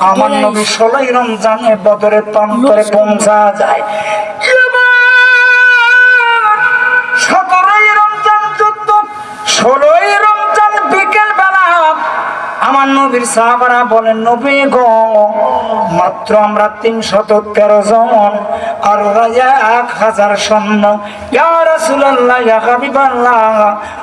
আমার- নবী ষোলোই রমজানে বদরের প্রান্তরে পৌঁছা যায়। সতেরোই রমজান যুদ্ধ ষোলোই রমজান বিকেল বেলা। আমার নবীর সাহাবারা বলেন নবী গো মাত্র আমরা তিনশত তেরো জন আর এক হাজার সৈন্য।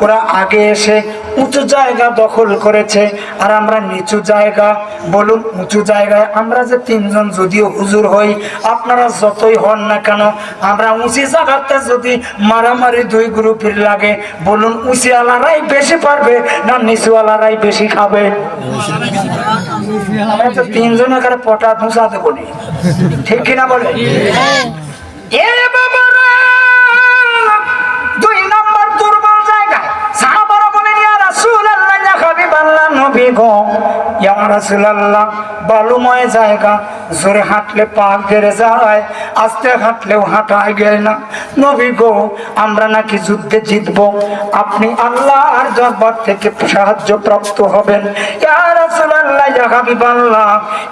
ওরা আগে এসে উঁচু জায়গা দখল করেছে। আর আমরা নিচু জায়গা বলুন উঁচু জায়গায় আমরা যে তিনজন যদিও হুজুর হই আপনারা যতই হন না কেন আমরা উঁচি জায়গাতে যদি মারামারি দুই গ্রুপের লাগে বলুন উঁচি আলারাই বেশি পারবে না নিচু আলারাই বেশি খাবে? আমরা তো তিনজন এখানে পটা ধুসা দেবো। ঠিক কিনা বলে এ গো ইয়া রাসূলুল্লাহ বালুময় জায়গা জোরে হাঁটলে পা গেড়ে যায় আস্তে হাঁটলেও হাঁটায় গেলে না। নবী গো আমরা নাকি যুদ্ধে জিতবো। আপনি আল্লাহর দরবার থেকে সাহায্য প্রাপ্ত হবেন। ইয়া রাসূলুল্লাহ ইয়া হাবিবাল্লাহ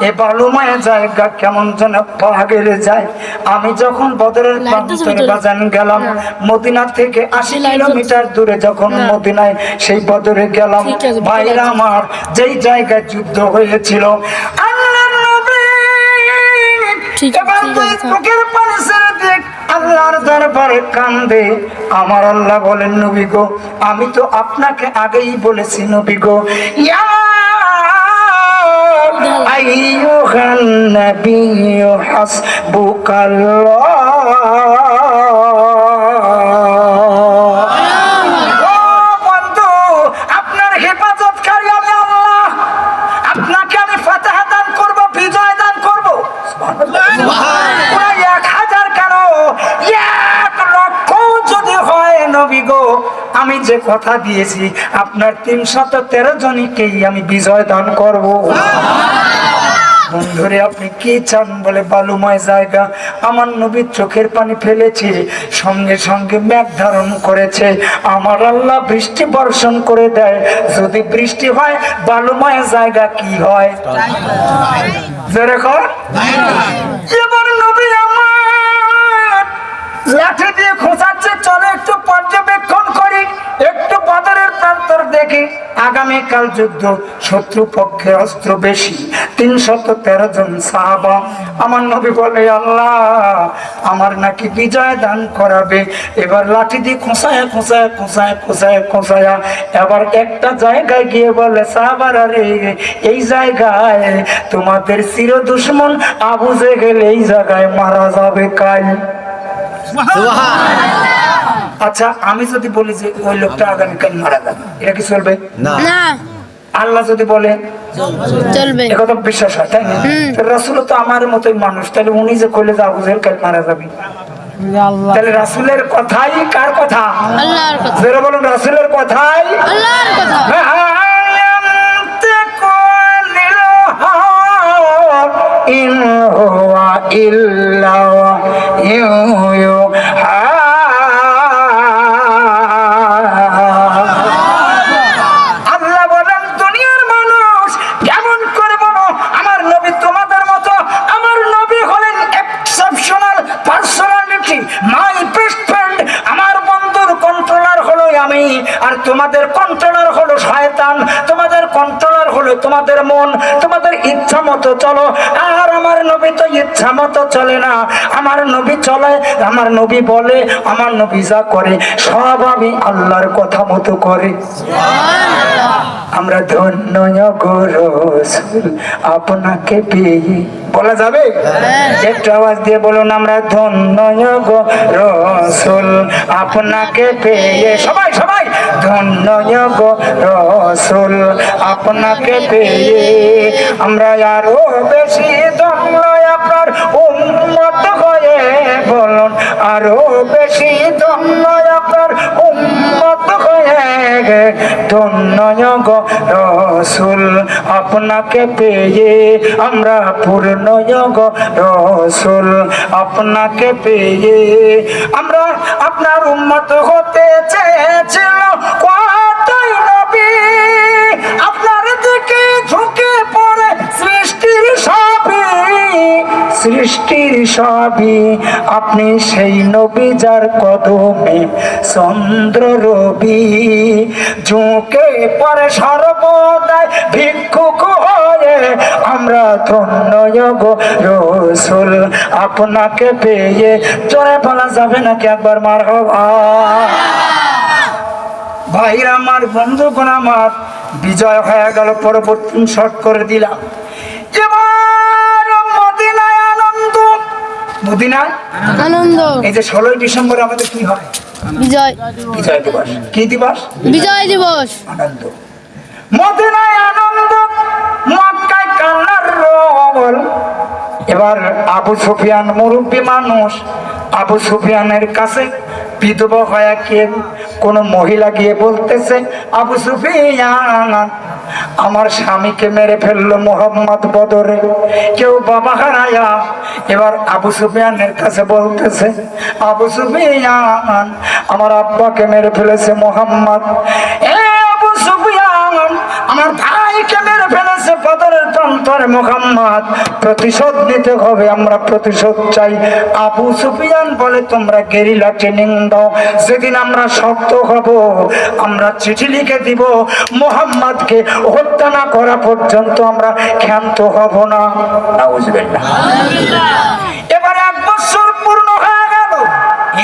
এ বালুময় জায়গা কেমন যেন পা গেড়ে যায়। আমি যখন বদরের প্রান্তরে বাজান গেলাম মদিনা থেকে আশি কিলোমিটার দূরে যখন মদিনায় সেই বদরে গেলাম ভাইরা আমার যেই জায়গায় যুদ্ধ হয়েছিল চোখের পানি ছেড়ে দেখ আল্লাহর দরবারে কান্দে। আমার আল্লাহ বলেন নবী গো আমি তো আপনাকে আগেই বলেছি নবী গো। ইয়া আইয়ুহান নাবিয়্যু হাসবুকাল্লাহ। আমি যে কথা দিয়েছি, আপনার তিনশত তেরো জনকেই আমি বিজয় দান করব। বন্ধুরে, আপনি কি চান বলে বালুময় জায়গা? আমার নবীর চোখের পানি সঙ্গে সঙ্গে ধারণ করেছে। আমার আল্লাহ বৃষ্টি বর্ষণ করে দেয়। যদি বৃষ্টি হয়, বালুময় জায়গা কি হয়? যেরকম এবার নবী আমার লাঠি দিয়ে খোঁচাচ্ছে, চলে একটু করি একটু বাজারের প্রান্তর দেখি আগামীকাল যুদ্ধ শত্রু পক্ষে অস্ত্র বেশি। তিনশত তেরো জন সাহাবা। আমার নবী বলে, আল্লাহ, আমার নাকি বিজয় দান করাবে। এবার লাঠি দিয়ে খোঁসায় খোঁচায় খোঁচায় খোঁচায়, খোঁচায়া। এবার একটা জায়গায় গিয়ে বলে, সাহাবার আরে এই জায়গায় তোমাদের চির দুশ্মন আবুজে গেলে এই জায়গায় মারা যাবে কাল। আচ্ছা আমি যদি বলি যে ওই লোকটা আগামীকাল মারা যাবে এটা কি চলবে? না। আল্লাহ যদি বলে চলবে। একথা বিশ্বাস হয় তাই না? রাসুল তো আমার মতোই মানুষ তাহলে উনি যে কইলে যে আবু জেহেল কাল মারা যাবে? তাহলে রাসুলের কথাই কার কথা? আল্লাহর কথা। যারা বলুন রাসুলের কথাই? আল্লাহর কথা। ইন হুয়া ইল্লা আল্লাহ আমি। আর তোমাদের কন্ট্রোলার হলো শয়তান, তোমাদের কন্ট্রোলার হলো তোমাদের মন, তোমাদের ইচ্ছা মতো চলো। আর আমার নবী তো ইচ্ছা মতো চলে না। আমার নবী চলে, আমার নবী বলে, আমার নবী যা করে, সব আমি আল্লাহর কথা মতো করে। আমরা ধন্য রসুল আপনাকে পেয়ে। বলা যাবে? একটু আওয়াজ দিয়ে বলুন আমরা ধন্য রসুল আপনাকে পেয়ে। সবাই সবাই ধন্য রসুল আপনাকে পেয়ে। আমরা আরও বেশি ধন্য আরও বেশি ধন্য উন্মত হয়ে ধন্য গো রসুল, আপনাকে পেয়ে আমরা পূর্ণ যোগ রসুল, আপনাকে পেয়ে আমরা আপনার উন্মত হতে চেয়েছিল কতই সৃষ্টির সবই আপনি সেই নবী যার কদমে চন্দ্র রবি। ঝুঁকে পরে সর্বদাই ভিক্ষুক হয়ে আমরা ধন্য রসুল। আপনাকে পেয়ে জোরে বলা যাবে নাকি একবার মার ভাইরা আমার বন্ধুগণ, আমার বিজয় হয়ে গেল, পরবর্তী শর্ট করে দিলাম। এবার মদিনায় আনন্দ। এই যে ষোলোই ডিসেম্বর আমাদের কি হয়? বিজয়। বিজয় দিবস। কি দিবস? বিজয় দিবস। আনন্দ। মদিনায় আনন্দ মক্কায় কান্নার রোল। এবার আবু সুফিয়ান মুরব্বী মানুষ আবু সুফিয়ানের কাছে বিধবা হয়ে কে কোন মহিলা গিয়ে বলতেছে আবু সুফিয়ান আমার স্বামীকে মেরে ফেলল মোহাম্মদ বদরে। কেউ বাবা হারায়া এবার আবু সুফিয়ানের কাছে বলতেছে, আবু সুফিয়ান, আমার আব্বাকে মেরে ফেলেছে মোহাম্মদ। এ আবু সুফিয়ান, আমার ভাইকে মেরে ফেলেছে বদরের যন্ত্রের মোহাম্মদ প্রতিশোধ নিতে হবে আমরা প্রতিশোধ চাই। আবু সুফিয়ান বলে তোমরা গেরিলা ট্রেনিং দাও সেদিন আমরা শক্ত হব আমরা চিঠি লিখে দিব মোহাম্মদকে হত্যা না করা পর্যন্ত আমরা ক্ষান্ত হব না। বুঝবেন না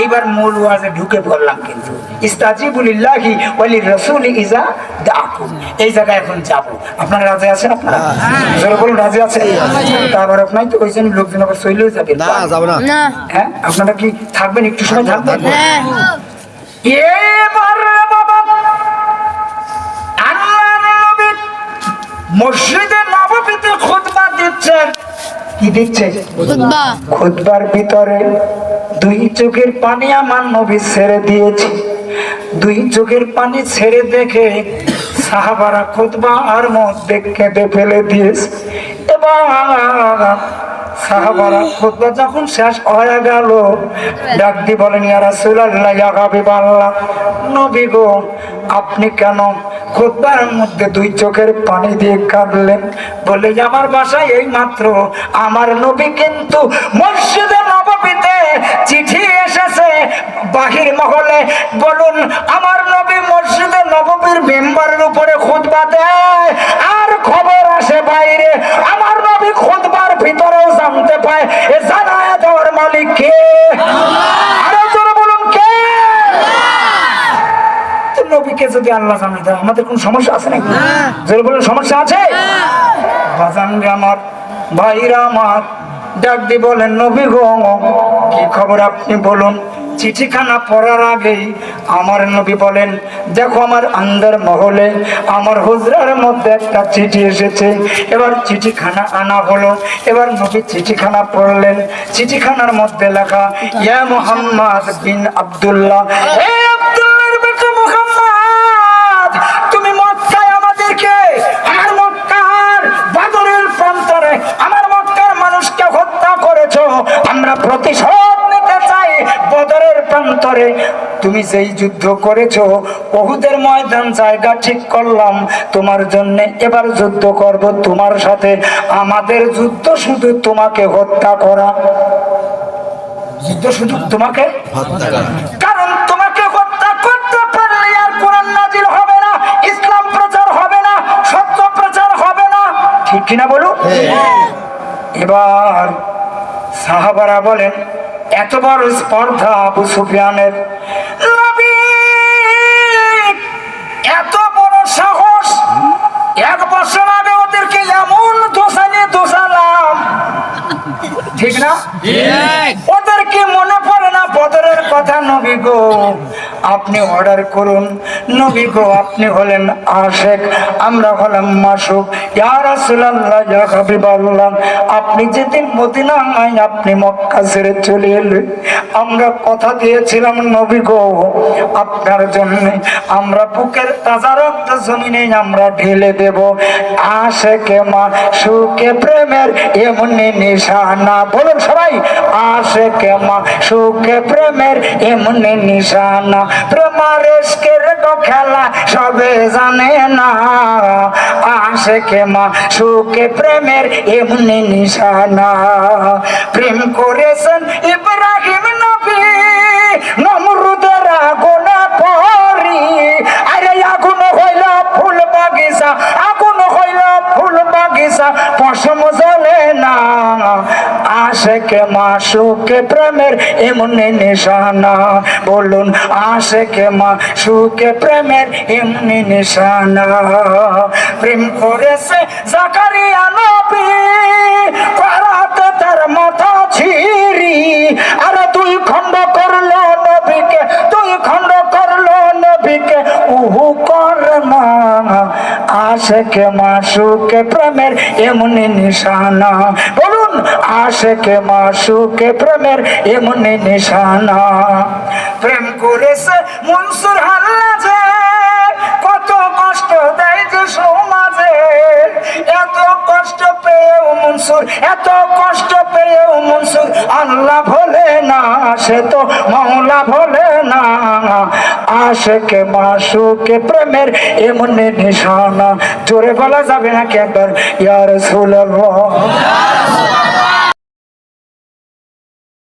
এইবার মূল ওয়াজে ঢুকে পড়লাম কিন্তু। ইস্তাজিবুলিল্লাহি ওয়ালি রাসূল ইজা দাকুম এই জায়গায় এখন যাব। আপনারা রাজি আছেন আপনারা? জোরে বলুন রাজি আছেন? তারপর আপনাই তো ওই জন্য লোকজন আবার চলেও যাবে। না যাব না। হ্যাঁ? আপনারা কি থাকবেন একটু সময় থাকবেন? হ্যাঁ। এবার বাবা আল্লাহর নবী মসজিদে নববীতে খুতবা দিচ্ছেন কি দিচ্ছে? খুতবা। খুতবার ভিতরে দুই চোখের পানি আমার নবী ছেড়ে দিয়েছি। দুই চোখের পানি ছেড়ে দেখে সাহাবারা খুতবা আর মধ্যে কেঁদে ফেলে দিয়েছে। এবার সাহাবারা যখন শেষ বলেন, ইয়া ইয়া হাবিবাল্লাহ, নবী গো, আপনি কেন খুতবার মধ্যে দুই চোখের পানি দিয়ে কাঁদলেন? বলে, আমার বাসায় এই মাত্র আমার নবী কিন্তু মসজিদে নববীতে চিঠি এসেছে বাহির মহলে। বলুন আমার নবী মসজিদে নববীর মেম্বারের উপরে খুতবা দেয় আর খবর আসে বাইরে। আমার নবী খুতবার ভিতরেও জানতে পায় এ জানায় দেওয়ার মালিক কে? বলুন কে? তো নবীকে যদি আল্লাহ জানাই দেয় আমাদের কোন সমস্যা আছে নাকি? বলুন সমস্যা আছে? বাজান আমার ভাইরা আমার ডাক দি বলেন, নবী গো, কি খবর আপনি বলুন? চিঠিখানা পড়ার আগেই আমার নবী বলেন, দেখো আমার আন্দার মহলে আমার হুজরার মধ্যে একটা চিঠি এসেছে। এবার চিঠিখানা আনা হলো। এবার নবী চিঠিখানা পড়লেন। চিঠিখানার মধ্যে লেখা, ইয়া মোহাম্মদ বিন আব্দুল্লাহ এ আব্দুল্লাহর বেটা মোহাম্মদ তুমি মক্কায় আমাদেরকে আমার মক্কার বাদরের প্রান্তরে আমার মক্কার মানুষকে হত্যা করেছ আমরা প্রতিশোধ নিতে চাই বদরের প্রান্তরে তুমি যেই যুদ্ধ করেছ বহুদের ময়দান জায়গা ঠিক করলাম। তোমার জন্য এবার যুদ্ধ করব তোমার সাথে। আমাদের যুদ্ধ শুধু তোমাকে হত্যা করা। যুদ্ধ শুধু তোমাকে? কারণ তোমাকে হত্যা করতে পারলে আর কোরআন নাজিল হবে না ইসলাম প্রচার হবে না সত্য প্রচার হবে না। ঠিক কিনা বলুন? এবার সাহাবারা বলেন এত বড় স্পর্ধা আবু সুফিয়ানের। গো আপনি অর্ডার করুন। নবী গো আপনি হলেন আশেখ আমরা হলাম মাসুক। আপনি যেদিন মদিনা নাই আপনি মক্কা ছেড়ে চলে এলেন আমরা কথা দিয়েছিলাম, নবী গো, আপনার জন্য আমরা বুকের তাজা রক্ত জমিনে আমরা ঢেলে দেব। আশেকে মা, সুখে প্রেমের এমনি নিশানা। বলুন সবাই, আশেকে মা, সুখে প্রেমের এমনি নিশানা। প্রেমারেশকের খেলা সবে জানে না। কে মা সুখে, প্রেমের এমনি নিশানা। প্রেম করেছেন ইব্রাহিম নবী, নমরুদের আগুনে পরি। আরে আগুন হইল ফুল বাগিচা আগুন হইল ফুল বাগিচা পশম আসে কে মাসুকে প্রেমের এমনি নিশানা। বলুন আসে কে মা সুকে প্রেমের এমনি নিশানা। প্রেম করেছে জাকারিয়া নবী করাতে তার মাথা ছিরি আর দুই খণ্ড করল নবীকে দুই খণ্ড করল নবীকে, উহু কর না। আশেকে মাসুকে প্রেমের এমনি নিশানা। বলুন আশেকে মাসুকে প্রেমের এমনি নিশানা। প্রেম করেছে মনসুর হাল্লাজে কত কষ্ট দেয় যে সমাজে। এত কষ্ট পেয়েও মনসুর, এত কষ্ট পেয়েও মনসুর। আল্লাহ ভোলে না, সে তো মাওলা ভোলে না। আশেকে মাসুকে প্রেমের এমন নিশানা। জোরে বলা যাবে নাকি একবার? ইয়ার সুলভ